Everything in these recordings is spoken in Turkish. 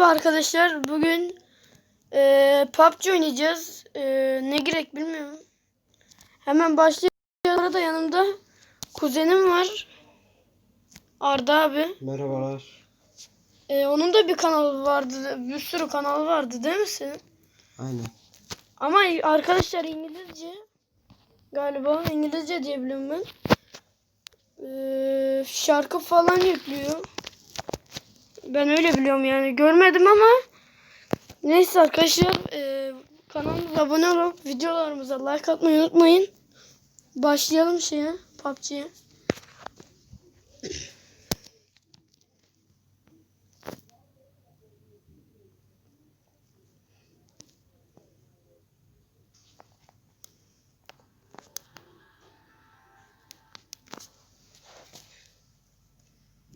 Merhaba arkadaşlar. Bugün eee PUBG oynayacağız. Eee, ne gerek bilmiyorum. Hemen başlayalım. Arada yanımda kuzenim var. Arda abi. Merhabalar. Eee, onun da bir kanalı vardı. Bir sürü kanal vardı değil mi senin? Aynen. Ama arkadaşlar İngilizce. Galiba İngilizce diye biliyorum ben. Eee, şarkı falan yüklüyor. Ben öyle biliyorum yani. Görmedim ama. Neyse arkadaşlar. E, kanalımıza abone olup videolarımıza like atmayı unutmayın. Başlayalım şeye. PUBG'ye.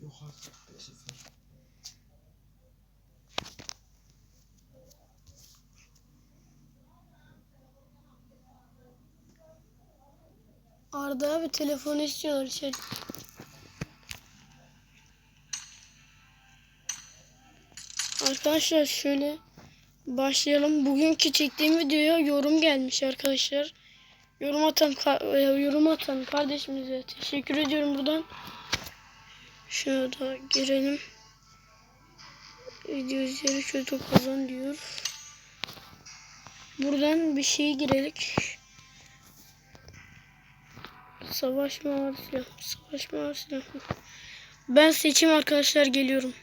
Yok artık 5-0. Arda abi telefonu istiyorlar içeri. Arkadaşlar şöyle başlayalım. Bugünkü çektiğim videoya yorum gelmiş arkadaşlar. Yorum atan e, yorum atan kardeşimize teşekkür ediyorum buradan. Şuna da girelim. Video izleri kötü kazan diyor. Buradan bir şey girelim. Savaş mı ağır silah mı? Savaş mı ağır silah mı? Ben seçim arkadaşlar geliyorum.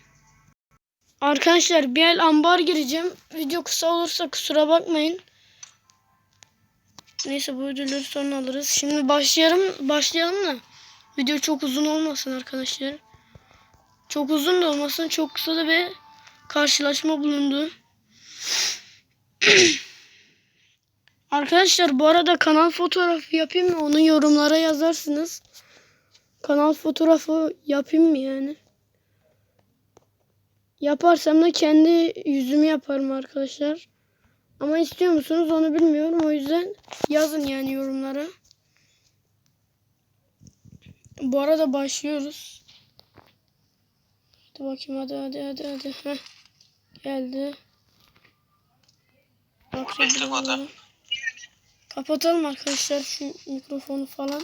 Arkadaşlar bir el ambar gireceğim. Video kısa olursa kusura bakmayın. Neyse bu ödülleri sonra alırız. Şimdi başlayalım, başlayalım da video çok uzun olmasın arkadaşlar. Çok uzun da olmasın, çok kısa da bir karşılaşma bulundu. Arkadaşlar bu arada kanal fotoğrafı yapayım mı? Onu yorumlara yazarsınız. Kanal fotoğrafı yapayım mı yani? Yaparsam da kendi yüzümü yaparım arkadaşlar. Ama istiyor musunuz onu bilmiyorum. O yüzden yazın yani yorumlara. Bu arada başlıyoruz. Hadi bakayım hadi hadi hadi hadi. Heh. Geldi. Bak, Kapatalım arkadaşlar şu mikrofonu falan.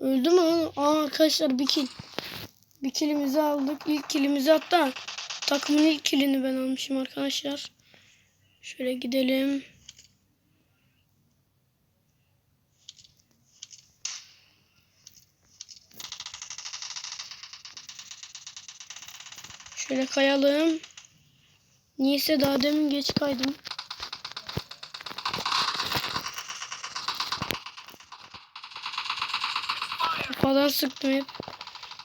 Öldü mü? Aa arkadaşlar bir kill. Bir killimizi aldık. İlk killimizi hatta takımın ilk killini ben almışım arkadaşlar. Şöyle gidelim. Şöyle kayalım. Niyeyse daha demin geç kaydım. O kadar sıktım hep.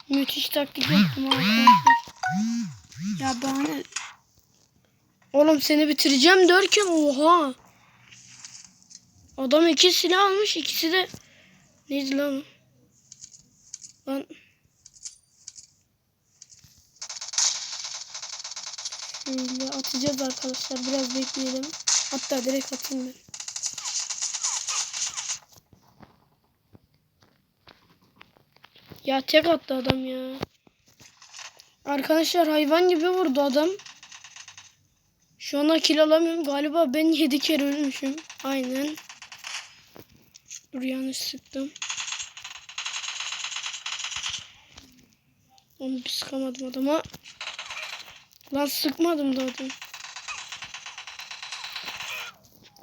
Müthiş taktik yaptım arkadaşlar. Ya ben... Oğlum seni bitireceğim derken oha. Adam iki silah almış ikisi de... Neydi lan? Lan... Şöyle atacağız arkadaşlar. Biraz bekleyelim. Hatta direkt atayım ben. Ya tek attı adam ya. Arkadaşlar hayvan gibi vurdu adam. Şu anda kill alamıyorum. Galiba ben 7 kere ölmüşüm. Aynen. Dur yanlış sıktım. Onu bir sıkamadım adama. Lan sıkmadım adam.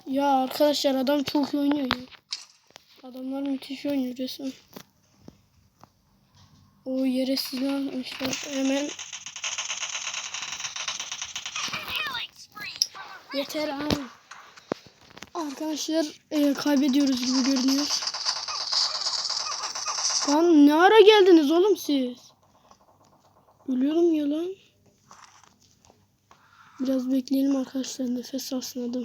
Ya arkadaşlar adam çok iyi oynuyor ya. Adamlar müthiş oynuyor resmen. O yere silah atmışlar. Hemen yeter abi. Arkadaşlar e, kaybediyoruz gibi görünüyor. Lan ne ara geldiniz oğlum siz? Ölüyorum ya lan. Biraz bekleyelim arkadaşlar. Nefes alsın adam.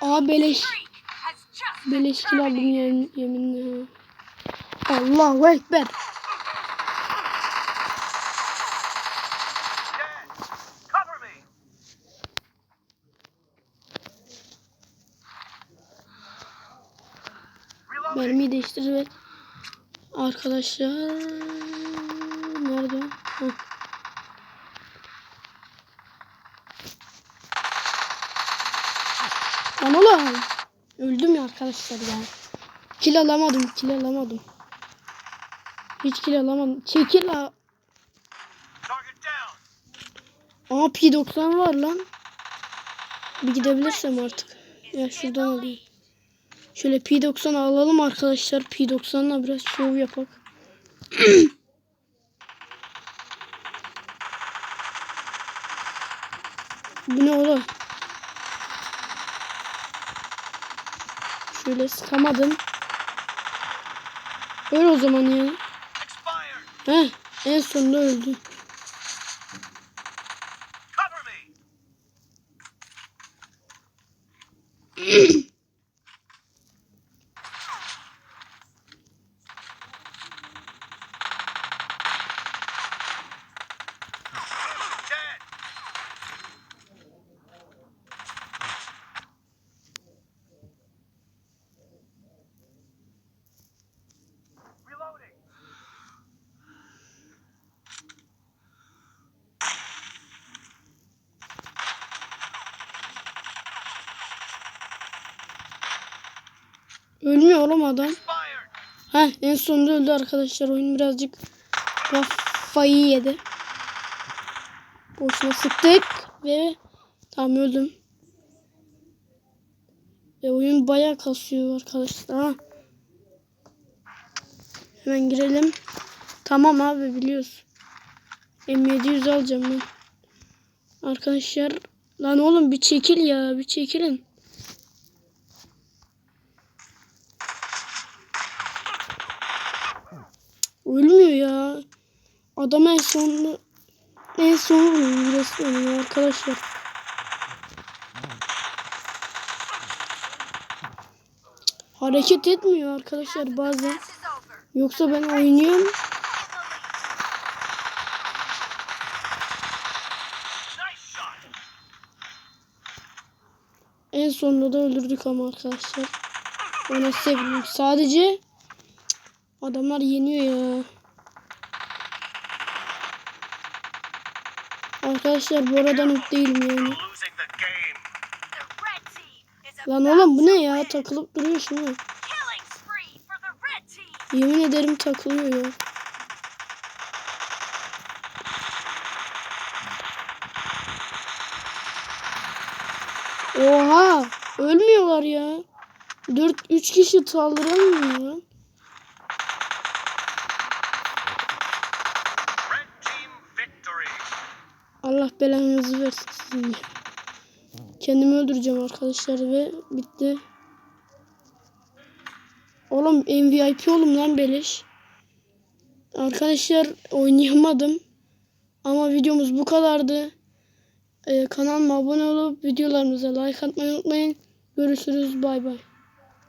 Aa beleş. Beleş kill aldım yemin, yeminle. Allahu Ekber. Mermiyi değiştir ve arkadaşlar nerede? Hı. Lan oğlum. Öldüm ya arkadaşlar ya. Kill alamadım, kill alamadım. Hiç kill alamadım. Çekil down. Aa P90 var lan. Bir gidebilirsem artık. Ya şuradan alayım. Şöyle P90 alalım arkadaşlar. P90'la biraz şov yapak. Bu ne oğlum? Şöyle sıkamadım. Öl o zaman ya. Heh, en sonunda öldü. Oğlum adam. Heh en sonunda öldü arkadaşlar. Oyun birazcık kafayı yedi. Boşuna sıktık ve tam öldüm. Ve oyun bayağı kasıyor arkadaşlar. Ha. Hemen girelim. Tamam abi biliyoruz. M700 alacağım ben. Arkadaşlar lan oğlum bir çekil ya bir çekilin. Ölmüyor ya. Adam en son en son resmen arkadaşlar. Hareket etmiyor arkadaşlar bazen. Yoksa ben oynuyorum. En sonunda da öldürdük ama arkadaşlar. Ona sevindim. Sadece adamlar yeniyor ya. Arkadaşlar bu arada noob değilim yani. Lan oğlum bu ne ya? Takılıp duruyor team. Yemin ederim takılıyor ya. Oha! Ölmüyorlar ya. 4 3 kişi saldıramıyor ya. Allah belanızı versin sizin. Kendimi öldüreceğim arkadaşlar ve bitti. Oğlum MVP oğlum lan beleş. Arkadaşlar oynayamadım. Ama videomuz bu kadardı. Ee, kanalıma abone olup videolarımıza like atmayı unutmayın. Görüşürüz bay bay.